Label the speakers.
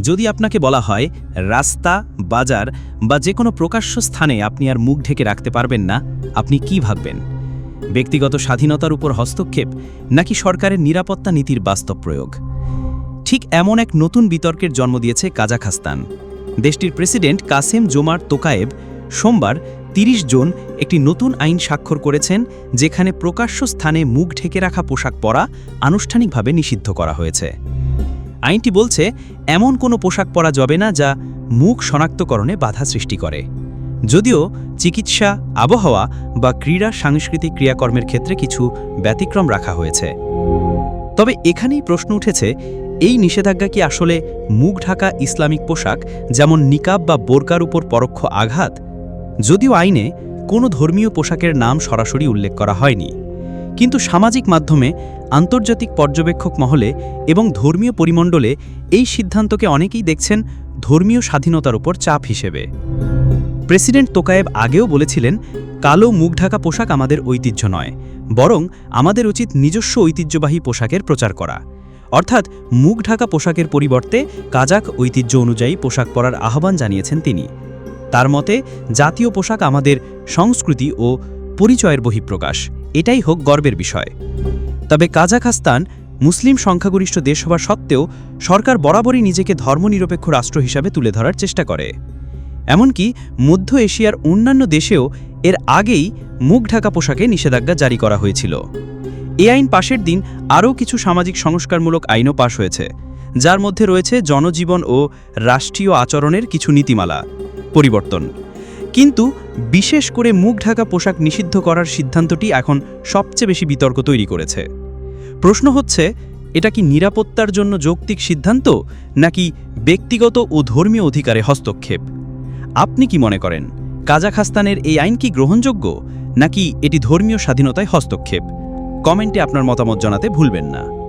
Speaker 1: যদি আপনাকে বলা হয় রাস্তা, বাজার বা যে কোনো প্রকাশ্য স্থানে আপনি আর মুখ ঢেকে রাখতে পারবেন না, আপনি কি ভাববেন? ব্যক্তিগত স্বাধীনতার উপর হস্তক্ষেপ নাকি সরকারের নিরাপত্তা নীতির বাস্তব প্রয়োগ? ঠিক এমন এক নতুন বিতর্কের জন্ম দিয়েছে কাজাখাস্তান। দেশটির প্রেসিডেন্ট কাসেম জোমার তোকায়েব সোমবার ৩০ জন একটি নতুন আইন স্বাক্ষর করেছেন, যেখানে প্রকাশ্য স্থানে মুখ ঢেকে রাখা পোশাক পরা আনুষ্ঠানিকভাবে নিষিদ্ধ করা হয়েছে। আইনটি বলছে, এমন কোনো পোশাক পরা যাবে না যা মুখ শনাক্তকরণে বাধা সৃষ্টি করে। যদিও চিকিৎসা, আবহাওয়া বা ক্রীড়া সাংস্কৃতিক ক্রিয়াকর্মের ক্ষেত্রে কিছু ব্যতিক্রম রাখা হয়েছে। তবে এখানেই প্রশ্ন উঠেছে, এই নিষেধাজ্ঞা কি আসলে মুখ ঢাকা ইসলামিক পোশাক যেমন নিকাব বা বোরকার উপর পরোক্ষ আঘাত? যদিও আইনে কোনো ধর্মীয় পোশাকের নাম সরাসরি উল্লেখ করা হয়নি। কিন্তু সামাজিক মাধ্যমে, আন্তর্জাতিক পর্যবেক্ষক মহলে এবং ধর্মীয় পরিমণ্ডলে এই সিদ্ধান্তকে অনেকেই দেখছেন ধর্মীয় স্বাধীনতার উপর চাপ হিসেবে। প্রেসিডেন্ট তোকায়েব আগেও বলেছিলেন, কালো মুখ ঢাকা পোশাক আমাদের ঐতিহ্য নয়, বরং আমাদের উচিত নিজস্ব ঐতিহ্যবাহী পোশাকের প্রচার করা। অর্থাৎ মুখ ঢাকা পোশাকের পরিবর্তে কাজাক ঐতিহ্য অনুযায়ী পোশাক পরার আহ্বান জানিয়েছেন তিনি। তার মতে, জাতীয় পোশাক আমাদের সংস্কৃতি ও পরিচয়ের বহিঃপ্রকাশ। এটাই হোক গর্বের বিষয়। তবে কাজাখস্তান মুসলিম সংখ্যাগরিষ্ঠ দেশ হওয়া সত্ত্বেও সরকার বরাবরই নিজেকে ধর্মনিরপেক্ষ রাষ্ট্র হিসাবে তুলে ধরার চেষ্টা করে। এমনকি মধ্য এশিয়ার অন্যান্য দেশেও এর আগেই মুখ ঢাকা পোশাকে নিষেধাজ্ঞা জারি করা হয়েছিল। এ আইন পাশের দিন আরও কিছু সামাজিক সংস্কারমূলক আইনও পাশ হয়েছে, যার মধ্যে রয়েছে জনজীবন ও রাষ্ট্রীয় আচরণের কিছু নীতিমালা। পরিবর্তন। কিন্তু বিশেষ করে মুখ ঢাকা পোশাক নিষিদ্ধ করার সিদ্ধান্তটি এখন সবচেয়ে বেশি বিতর্ক তৈরি করেছে। প্রশ্ন হচ্ছে, এটা কি নিরাপত্তার জন্য যৌক্তিক সিদ্ধান্ত, নাকি ব্যক্তিগত ও ধর্মীয় অধিকারে হস্তক্ষেপ? আপনি কি মনে করেন কাজাখস্তানের এই আইন কি গ্রহণযোগ্য, নাকি এটি ধর্মীয় স্বাধীনতায় হস্তক্ষেপ? কমেন্টে আপনার মতামত জানাতে ভুলবেন না।